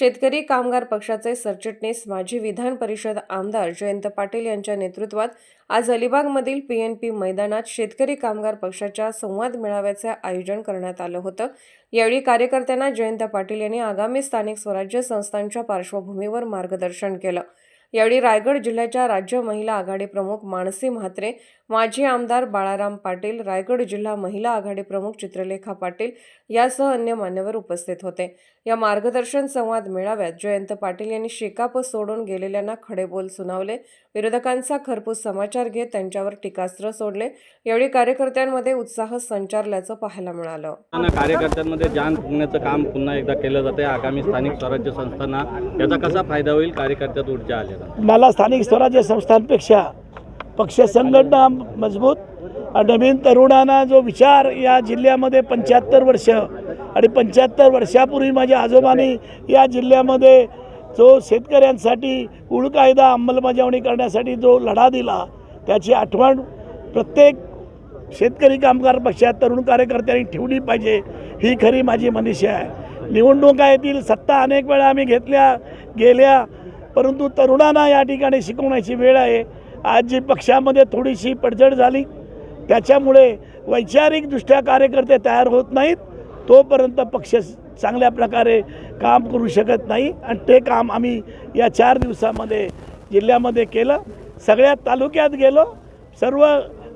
शेतकरी कामगार पक्षाचे सरचिटणीस माजी विधान परिषद आमदार जयंत पाटील यांच्या नेतृत्वात आज अलिबागमधील पी एन पी मैदानात शेतकरी कामगार पक्षाच्या संवाद मेळाव्याचे आयोजन करण्यात आलं होतं. यावेळी कार्यकर्त्यांना जयंत पाटील यांनी आगामी स्थानिक स्वराज्य संस्थांच्या पार्श्वभूमीवर मार्गदर्शन केलं. यावेळी रायगड जिल्ह्याच्या राज्य महिला आघाडी प्रमुख मानसी म्हात्रे माजी आमदार बाळाराम पाटील रायगड जिल्हा महिला आघाडी प्रमुख चित्रलेखा पाटील यासह अन्य मान्यवर उपस्थित होते. या मार्गदर्शन संवाद मेळाव्यात जयंत पाटील यांनी शेकाप सोडून गेलेल्यांना खडेबोल सुनावले. विरोधकांचा खरपूस समाचार घेत त्यांच्यावर टीकास्त्र सोडले. यावेळी कार्यकर्त्यांमध्ये उत्साह संचारल्याचं पाहायला मिळालं. कार्यकर्त्यांमध्ये जान फुगण्याचं काम पुन्हा एकदा केलं जाते आगामी स्थानिक स्वराज्य संस्थांना याचा कसा फायदा होईल? कार्यकर्त्यात ऊर्जा आलेला मला स्थानिक स्वराज्य संस्थांपेक्षा पक्ष संघटना मजबूत नवीन तरुणांना जो विचार या जिल्ह्यामध्ये पंच्याहत्तर वर्ष आणि पंच्याहत्तर वर्षापूर्वी माझ्या आजोबांनी या जिल्ह्यामध्ये जो शेतकऱ्यांसाठी उळ कायदा अंमलबजावणी करण्यासाठी जो लढा दिला त्याची आठवण प्रत्येक शेतकरी कामगार पक्षात तरुण कार्यकर्त्यांनी ठेवली पाहिजे ही खरी माझी मनीषा आहे. निवडणुका येतील सत्ता अनेक वेळा आम्ही घेतल्या गेल्या परंतु तरुणांना या ठिकाणी शिकवण्याची वेळ आहे. आज जी पक्षामध्ये थोडीशी पडझड झाली त्याच्यामुळे वैचारिकदृष्ट्या कार्यकर्ते तयार होत नाहीत. तोपर्यंत पक्ष चांगल्या प्रकारे काम करू शकत नाही. आणि ते काम आम्ही या चार दिवसामध्ये जिल्ह्यामध्ये केलं. सगळ्या तालुक्यात गेलो. सर्व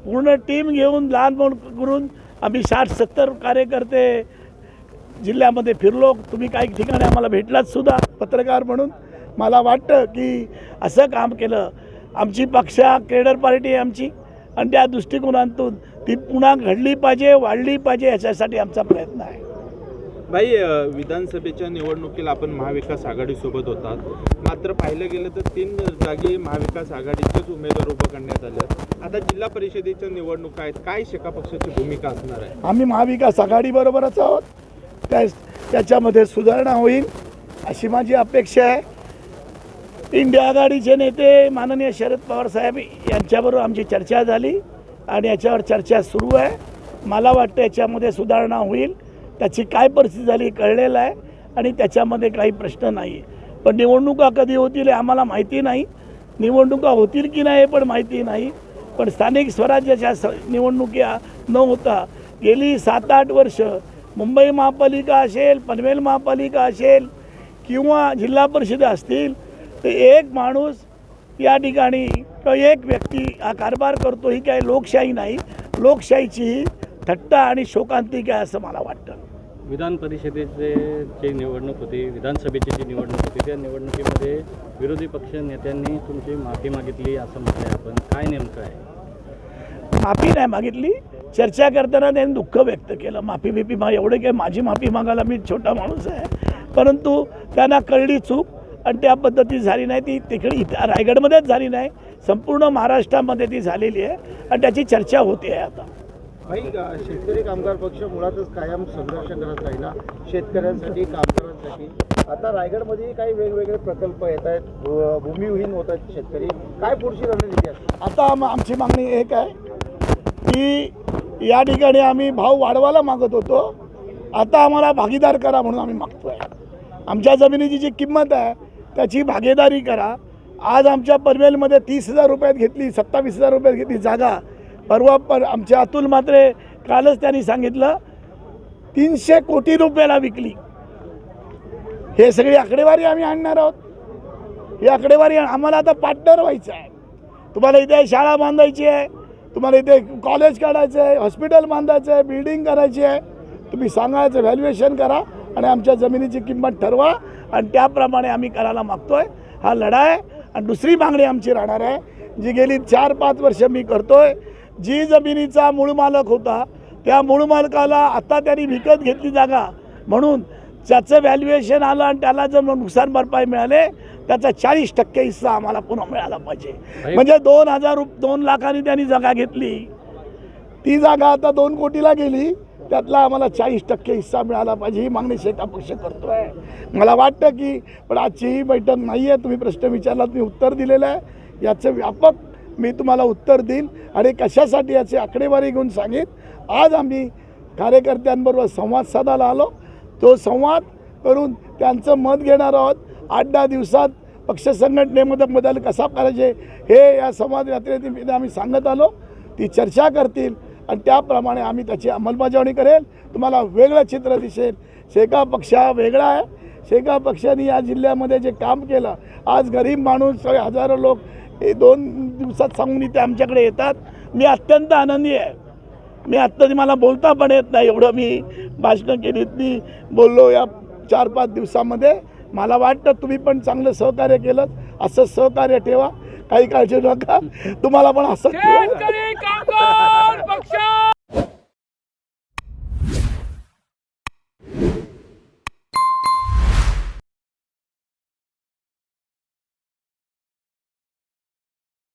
पूर्ण टीम घेऊन लहान मोठ करून आम्ही साठ सत्तर कार्यकर्ते जिल्ह्यामध्ये फिरलो. तुम्ही काही ठिकाणी आम्हाला भेटलात सुद्धा पत्रकार म्हणून. मला वाटतं की असं काम केलं. आमची पक्षा केडर पार्टी आहे आमची. आणि त्या दृष्टिकोनातून ती पुन्हा घडली पाहिजे वाढली पाहिजे याच्यासाठी आमचा प्रयत्न आहे. भाई विधानसभेच्या निवडणुकीला आपण महाविकास आघाडीसोबत होतात. मात्र पाहिलं गेलं तर तीन जागी महाविकास आघाडीचेच उमेदवार उभं करण्यात आले आता जिल्हा परिषदेच्या निवडणुका आहेत. काय शेका पक्षाची भूमिका असणार आहे? आम्ही महाविकास आघाडीबरोबरच आहोत. त्या त्याच्यामध्ये सुधारणा होईल अशी माझी अपेक्षा आहे. इंडिया आघाडीचे नेते माननीय शरद पवार साहेब यांच्याबरोबर आमची चर्चा झाली आणि याच्यावर चर्चा सुरू आहे. मला वाटतं याच्यामध्ये सुधारणा होईल. त्याची काय परिस्थिती झाली कळलेलं आहे आणि त्याच्यामध्ये काही प्रश्न नाही. पण निवडणुका कधी होतील हे आम्हाला माहिती नाही. निवडणुका होतील की नाही हे पण माहिती नाही. पण स्थानिक स्वराज्याच्या स निवडणुकी न होता गेली सात आठ वर्ष मुंबई महापालिका असेल पनवेल महापालिका असेल किंवा जिल्हा परिषद असतील तर एक माणूस या ठिकाणी किंवा एक व्यक्ती हा कारभार करतो ही काही लोकशाही नाही. लोकशाहीची ही थट्टा आणि शोकांतिक आहे असं मला वाटतं. विधान परिषदेचे जी निवडणूक होती विधानसभेची जी निवडणूक होती त्या निवडणुकीमध्ये विरोधी पक्ष नेत्यांनी तुमची माफी मागितली असं म्हटलंय आपण. काय नेमकं आहे? माफी नाही मागितली. चर्चा करताना त्यांनी दुःख व्यक्त केलं. माफी बिफी मा एवढे काय माझी माफी मागायला मी छोटा माणूस आहे. परंतु त्यांना कळली चूक. आणि त्या पद्धती झाली नाही ती तिकडे इथं रायगडमध्येच झाली नाही. संपूर्ण महाराष्ट्रामध्ये ती झालेली आहे आणि त्याची चर्चा होते आहे आता. भाई शेतकरी कामगार पक्ष मुळातच कायम संघर्ष करत राहिला शेतकऱ्यांसाठी कामगारांसाठी. आता रायगडमध्येही काही वेगवेगळे प्रकल्प येत आहेत भूमिहीन होत आहेत शेतकरी. काय पुढची रणनीती असेल आता आम- आमची मागणी एक आहे की या ठिकाणी आम्ही भाव वाढवायला मागत होतो. आता आम्हाला भागीदार करा म्हणून आम्ही मागतो आहे आमच्या जमिनीची जी किंमत आहे त्याची भागीदारी करा. आज आमच्या पनवेलमध्ये तीस हजार रुपयात घेतली सत्तावीस हजार रुपयात घेतली जागा. परवा पर आमच्या अतुल मात्रे कालच त्यांनी सांगितलं तीनशे कोटी रुपयाला विकली. हे सगळी आकडेवारी आम्ही आणणार आहोत. ही आकडेवारी आम्हाला आता पार्टनर व्हायचं आहे. तुम्हाला इथे शाळा बांधायची आहे तुम्हाला इथे कॉलेज काढायचं आहे हॉस्पिटल बांधायचं आहे बिल्डिंग करायची आहे. तुम्ही सांगायचं व्हॅल्युएशन करा. आणि आमच्या जमिनीची किंमत ठरवा आणि त्याप्रमाणे आम्ही करायला मागतो आहे हा लढा आहे आणि दुसरी मागणी आमची राहणार आहे जी गेली चार पाच वर्ष मी करतो आहे जी जमिनीचा मूळ मालक होता त्या मूळ मालकाला आता त्यांनी विकत घेतली जागा. म्हणून ज्याचं व्हॅल्युएशन आलं आणि त्याला जर नुकसान भरपाई मिळाले त्याचा चाळीस टक्के हिस्सा आम्हाला पुन्हा मिळाला पाहिजे. म्हणजे दोन हजार रुप दोन लाखांनी त्यांनी जागा घेतली. ती जागा आता दोन कोटीला गेली. त्यातला आम्हाला चाळीस टक्के हिस्सा मिळाला पाहिजे ही मागणी शेता पक्ष करतो आहे मला वाटतं की पण आजची ही बैठक नाही आहे तुम्ही प्रश्न विचारला तुम्ही उत्तर दिलेलं आहे. याचं व्यापक मी तुम्हाला उत्तर देईन आणि कशासाठी याची आकडेवारी घेऊन सांगेन. आज आम्ही कार्यकर्त्यांबरोबर संवाद साधायला आलो. तो संवाद करून त्यांचं मत घेणार आहोत. आठ दहा दिवसात पक्ष संघटनेमध्ये बदल कसा करायचे हे या संवाद यात्रेतील आम्ही सांगत आलो. ती चर्चा करतील. आणि त्याप्रमाणे आम्ही त्याची अंमलबजावणी करेल. तुम्हाला वेगळं चित्र दिसेल. शेका पक्ष हा वेगळा आहे. शेका पक्षाने या जिल्ह्यामध्ये जे काम केलं आज गरीब माणूस सगळे हजारो लोक हे दोन दिवसात सांगून इथे आमच्याकडे येतात. मी अत्यंत आनंदी आहे. मी आत्ता मला बोलता पण येत नाही एवढं मी भाषणं केलीत मी बोललो या चार पाच दिवसामध्ये. मला वाटतं तुम्ही पण चांगलं सहकार्य केलं असं सहकार्य ठेवा. काही काळजी नका. तुम्हाला पण असं पक्ष!